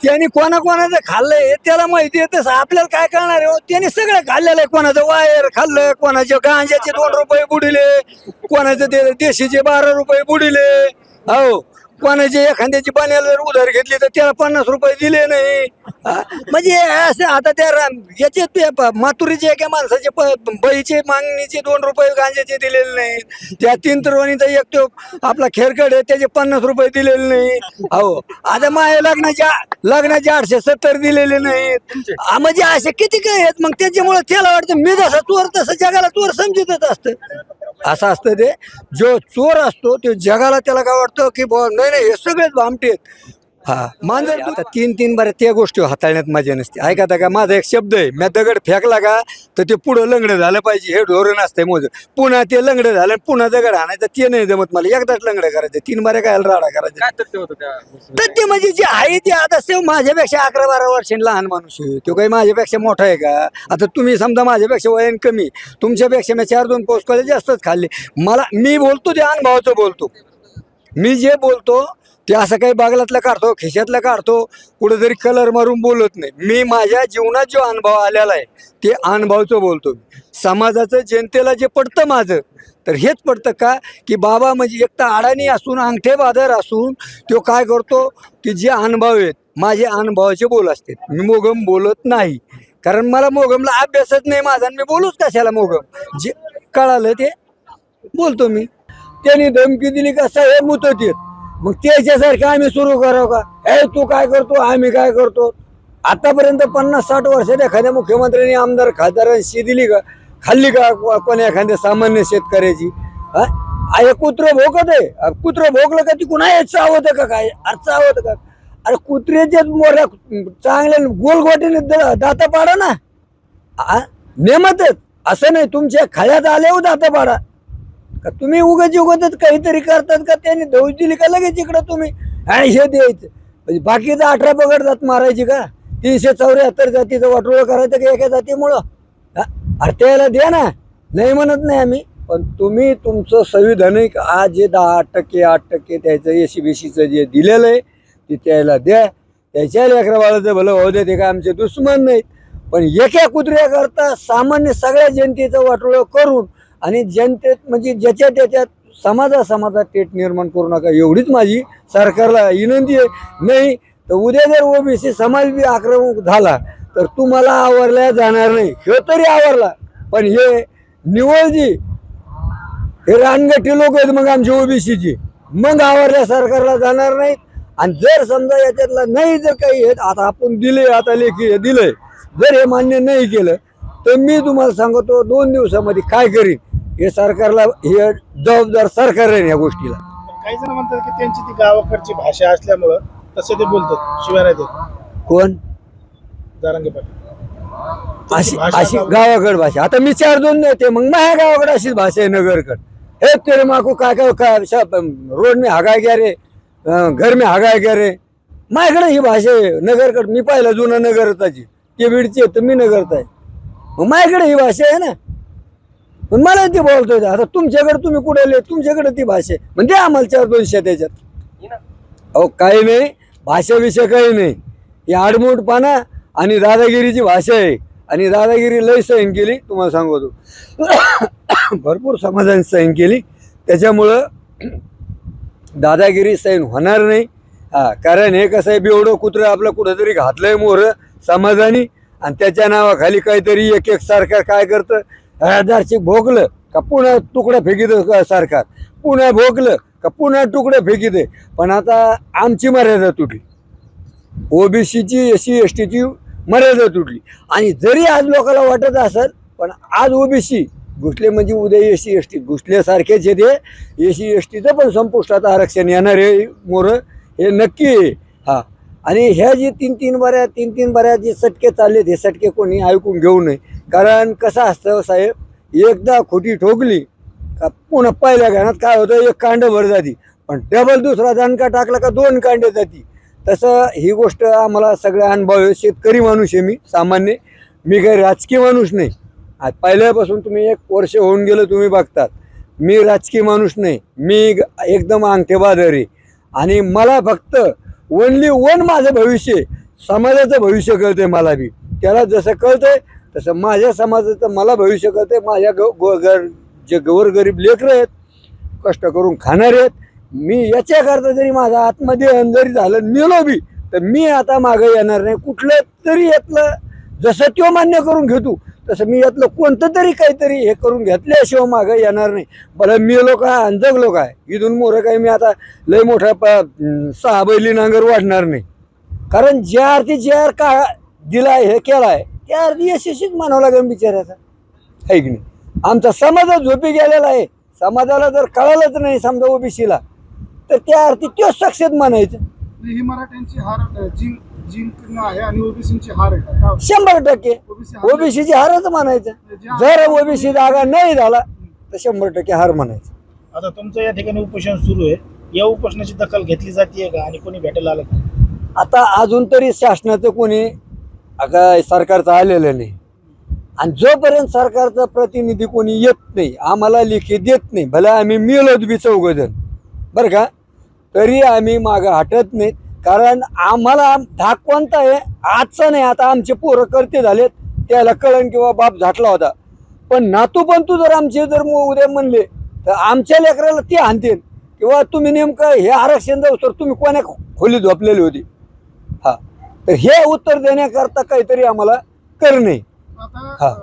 त्यांनी कोणा कोणाचं खाल्लंय हे त्याला माहिती आहे. तसं आपल्याला काय करणार आहे? त्यांनी सगळं खाल्लेलं आहे. कोणाचं वायर खाल्लं कोणाचे गांजाचे दोन रुपये बुडिले कोणाचं ते देशीचे बारा रुपये बुडिले. हो कोणाचे एखाद्याची पाण्याला जर उधार घेतली तर त्याला पन्नास रुपये दिले नाही. म्हणजे असं आता त्या याचे माथुरीचे एका माणसाचे बळीचे मागणीचे दोन रुपये गांजाचे दिलेले नाही त्या तीन तरवाणीचा एक तो आपला खेरकड आहे त्याचे पन्नास रुपये दिलेले नाही हो आता माझ्या लग्नाच्या लग्नाचे आठशे सत्तर दिलेले नाहीत. म्हणजे असे किती काय आहेत? मग त्याच्यामुळे त्याला वाटतं मी जसा चोर तसं जगाला चोर समजतच असतं. असं असतं ते. जो चोर असतो तो जगाला त्याला काय वाटतं की नाही नाही हे सगळेच भामटे आहेत. हा. मांजर आता तीन तीन बऱ्या त्या गोष्टी हाताळण्यात मजा नसते. ऐका का माझा एक शब्द आहे. मी दगड फेकला का तर ते पुढं लंगडं झालं पाहिजे. हे धोरण असतंय मोज. पुन्हा ते लंगडं झालं आणि पुन्हा दगड आणायचं ते नाही जमत मला. एकदाच लंगडं करायचं. तीन बाऱ्या काय राडा करायचं तर ते म्हणजे जे आहे ते आता ते माझ्यापेक्षा अकरा बारा वर्षांनी लहान माणूस आहे. तो काही माझ्यापेक्षा मोठा आहे का? आता तुम्ही समजा माझ्यापेक्षा वयन कमी. तुमच्यापेक्षा मी चार दोन पोचकळे जास्तच खाल्ले. मला मी बोलतो ते अनुभवाचं बोलतो. मी जे बोलतो ते असं काही बागलातलं काढतो खिशातलं काढतो कुठेतरी कलर मारून बोलत नाही. मी माझ्या जीवनात जो अनुभव आलेला आहे ते अनुभवाचं बोलतो मी. समाजाचं जनतेला जे पडतं माझं तर हेच पडतं का? की बाबा म्हणजे एक तर अडाणी असून अंगठे बादर असून तो काय करतो? की जे अनुभव आहेत माझे अनुभवाचे बोल असते मी मोगम बोलत नाही. कारण मला मोगमला अभ्यासच नाही माझा आणि मी बोलूच कशाला मोगम? जे कळालं ते बोलतो मी. त्यांनी धमकी दिली का? हे मुतत येत मग त्याच्यासारखं आम्ही सुरू करावं का? हे तू काय करतो? आम्ही काय करतो? आतापर्यंत पन्नास साठ वर्षात एखाद्या मुख्यमंत्र्यांनी आमदार खासदारांशी दिली का? खाल्ली का कोण एखाद्या सामान्य शेतकऱ्याची? हा? अरे कुत्र भोकत आहे. कुत्र भोकलं का ती कुणा चावत का काय? अरे चावत का? अरे कुत्र्याच्या मोऱ्या चांगल्या गोलगोटीने द- दाता पाडा ना? आ? नेमतच असं नाही तुमच्या खळ्यात आले हो दाता पाडा का तुम्ही उगाच उगतच काहीतरी करतात का? त्यांनी धौस दिली का लगेच इकडं तुम्ही? आणि हे द्यायचं. म्हणजे बाकीचं अठरा पगड जात मारायची का? तीनशे चौऱ्याहत्तर जातीचं वाटोळं करायचं का एका जातीमुळं? हा? अरे त्याला द्या ना. नाही म्हणत नाही आम्ही. पण तुम्ही तुमचं संविधानिक आज जे दहा टक्के आठ टक्के त्याचं एसी बीसीचं जे दिलेलं आहे ते त्याला द्या. त्याच्या लेकरा बाळाचं भलं होऊ दे ते काय आमचे दुश्मन नाहीत. पण एका कुत्र्याकरता सामान्य सगळ्या जनतेचं वाटोळं करून आणि जनतेत म्हणजे ज्याच्या त्याच्यात समाजा समाजात टेट निर्माण करू नका एवढीच माझी सरकारला विनंती आहे. नाही तर उद्या जर ओबीसी समाज बी आक्रमक झाला तर तुम्हाला आवरल्या जाणार नाही. हे तरी आवरला. पण हे निवळजी हे रानगठी लोक आहेत मग आमची ओबीसीची. मग आवरल्या सरकारला जाणार नाहीत. आणि जर समजा याच्यातला नाही जर काही आहेत आता आपण दिले आता लेखी दिलंय. जर हे मान्य नाही केलं तर मी तुम्हाला सांगतो दोन दिवसामध्ये काय करीन? हे सरकारला हे जबाबदार सरकार आहे या गोष्टीला. काही जण म्हणतात की त्यांची ती गावाकडची भाषा असल्यामुळं तसे ते बोलतात शिवाय देत कोण? जारांगे पाटील. अशी भाषा अशी गाव- गावाकड भाषा. आता मी चार दोन देते मग माझ्या गावाकडे अशीच भाषा आहे नगरकड. हे तेरे माको काय काय काय रोड में हगाय क्या रे अं, घर में हगाय क्या रे. माझ्याकडे ही भाषा आहे नगरकड. मी पाहिलं जुनं नगरताची. ते बीडची आहे तर मी नगरता आहे. मग माझ्याकडे ही भाषा आहे ना. पण मला ती बोलतोय आता तुमच्याकडे तुम्ही कुठे आले? तुमच्याकडे ती भाषा आहे. म्हणजे आम्हाला चार दोनशे त्याच्यात. अहो काही नाही. भाषाविषय काही नाही. ही आडमोठपणा आणि दादागिरीची भाषा आहे. आणि दादागिरी लय सहन केली तुम्हाला सांगतो. भरपूर समाजाने सहन केली. त्याच्यामुळं दादागिरी सहन होणार नाही. हा कारण हे कसं आहे बेवडं कुत्रं आपलं कुठंतरी घातलंय मोर समाजाने. आणि त्याच्या नावाखाली काहीतरी एक एक सरकार काय करतं? हजारची भोगलं का पुन्हा तुकडं फेकीत सरकार? पुन्हा भोगलं का पुन्हा तुकडं फेकी दे पण आता आमची मर्यादा तुटली. ओबीसीची एस सी एस टीची मर्यादा तुटली. आणि जरी आज लोकांना वाटत असेल पण आज ओबीसी घुसले म्हणजे उद्या एस सी एस टी घुसल्यासारखेच आहे ते एस सी एस टीचं पण संपुष्टात आरक्षण येणार आहे मोरं. हे नक्की आहे. हा. आणि ह्या जे तीन तीन बऱ्या तीन तीन बऱ्या जे सटके चाललेत हे सटके कोणी ऐकून घेऊ नये. कारण कसं असतं हो साहेब एकदा खोटी ठोकली का पुन्हा पहिल्या गाण्यात काय होतं एक कांड भर जाती. पण डबल दुसरा दणका टाकला का दोन कांडे जाती. तसं ही गोष्ट आम्हाला सगळ्या अनुभव आहे. शेतकरी माणूस आहे मी सामान्य. मी काही राजकीय माणूस नाही. आज पहिल्यापासून तुम्ही एक वर्ष होऊन गेलं तुम्ही बघतात. मी राजकीय माणूस नाही. मी ग- एकदम अंगठेबादर आहे आणि मला फक्त ओनली वन माझं भविष्य आहे. समाजाचं भविष्य कळते मला बी. त्याला जसं कळतंय तसं माझ्या समाजाचं मला भविष्य कळते माझ्या ग गो- गर जे गोरगरीब लेकरं आहेत कष्ट करून खाणारे आहेत मी याच्याकरता जरी माझा आत्मदेहन जरी झालं मेलो बी तर मी आता मागं येणार नाही. कुठलं तरी यातलं जसं तो मान्य करून घेतो तसं मी यातलं कोणतं तरी काहीतरी हे करून घेतल्याशिवाय मागं येणार नाही. बरं मेलो काय आणि जगलो काय इथून मोरं काय मी आता लय मोठा प सहा बैली नांगर वाढणार नाही. कारण ज्या अर्थी ज्या आर का दिलाय हे केलाय त्या अर्थी यशस्वीच मानावं लागेल बिचाराचा आहे की नाही? आमचा समाजात झोपी गेलेला आहे समाजाला जर कळालंच नाही समजा ओबीसीला तर त्या अर्थी तोच सक्षेत म्हणायचं ही मराठ्यांची हार जिंक जिंकणं आहे आणि ओबीसीची हार आहे. का? शंभर टक्के. ओबीसीची हारच म्हणायचं. जर ओबीसी जागा नाही झाला तर शंभर टक्के हार म्हणायचं. आता तुमचं या ठिकाणी उपोषण सुरू आहे. या उपोषणाची दखल घेतली जाते का आणि कोणी भेटायला आलं का? आता अजून तरी शासनाचं कोणी आता सरकारचं आलेलं नाही. आणि जोपर्यंत सरकारचा प्रतिनिधी कोणी येत नाही आम्हाला लेखी देत नाही भले आम्ही मिळत बी चौघजण बरं का? तरी आम्ही मागं हटत नाही कारण आम्हाला धाक कोणता आहे आजचा नाही आता आमचे पोरं करते झालेत त्याला कळण किंवा बाप झाटला होता. पण नातू पण तू जर आमचे जर उद्या म्हणले तर आमच्या लेकराला ते आणतील किंवा तुम्ही नेमकं हे आरक्षण जाऊ तर तुम्ही कोण्या खोली झोपलेली होती? हा. तर हे उत्तर देण्याकरता काहीतरी आम्हाला करणे. हा.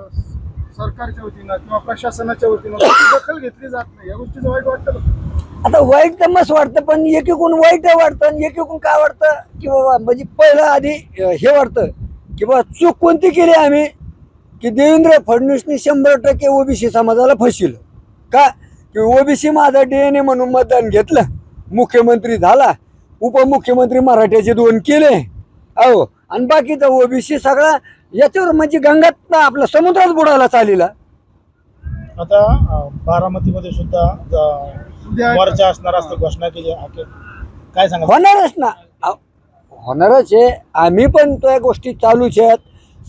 सरकारच्या वतीनं किंवा प्रशासनाच्या वतीनं दखल घेतली जात नाही. या गोष्टीचं वाईट वाटतं? आता वाईट तर मस्त वाटतं पण एक एकूण वाईट वाटतं आणि एक एकूण काय वाटतं की बाबा म्हणजे पहिलं आधी हे वाटतं की बाबा चूक कोणती केली आम्ही की देवेंद्र फडणवीसनी शंभर टक्के ओबीसी समाजाला फसविलं? का? की ओबीसी माझा डीएनए म्हणून मतदान घेतलं मुख्यमंत्री झाला उपमुख्यमंत्री मराठ्याचे दोन केले. अहो आणि बाकीचा ओबीसी सगळा याच्यावर म्हणजे गंगात आपला समुद्रात बुडायला चालीला आता बारामतीमध्ये सुद्धा मोर्चा असणार असते घोषणा केली आहे. काय सांगा होणारच ना. अ- होणारच आहे. आम्ही पण त्या गोष्टी चालूच आहेत.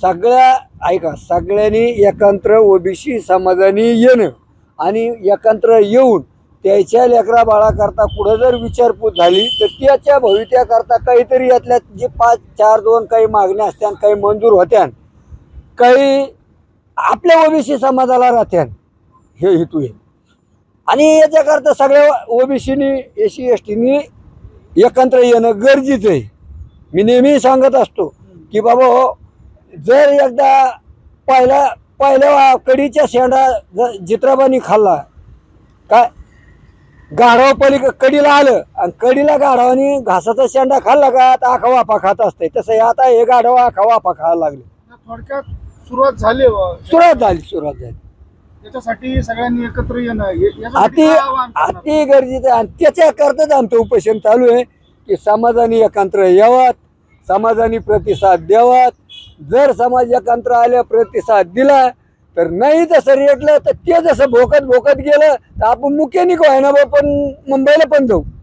सगळ्या ऐका सगळ्यांनी एकत्र ओबीसी समाजाने येणं आणि एकत्र येऊन त्याच्या लेकरा बाळाकरता पुढं जर विचारपूस झाली तर त्याच्या भवित्याकरता काहीतरी यातल्या जे पाच चार दोन काही मागण्या असत्या काही मंजूर होत्या काही आपल्या ओबीसी समाजाला राहत्यान हे हेतू आहे. आणि याच्याकरता सगळ्या ओबीसीनी एस सी एस टीनी एकत्र येणं गरजेचं आहे. मी नेहमी सांगत असतो की बाबा हो जर एकदा पहिल्या पहिल्या कडीच्या शेंडा ज- जित्राबानी खाल्ला काय गाढव पली कडीला आलं आणि कडीला गाढवानी घासाचा शेंडा खाल्ला का आता आखा वाफा खात असते तसं हे आता हे गाढव आखा वाफा खायला लागले. थोडक्यात सुरुवात झाली. सुरुवात झाली सुरुवात झाली. त्याच्यासाठी सगळ्यांनी एकत्र येणं अति गरजेचं आहे. आणि त्याच्याकरताच आमचं उपोषण चालू आहे की समाजाने एकत्र यावात समाजाने प्रतिसाद द्यावात. जर समाज एकत्र आल्या प्रतिसाद दिला तर नाही तसं रेटलं तर ते जसं भोकत भोकत गेलं तर आपण मुख्याने व्हायना बा पण मुंबईला पण जाऊ.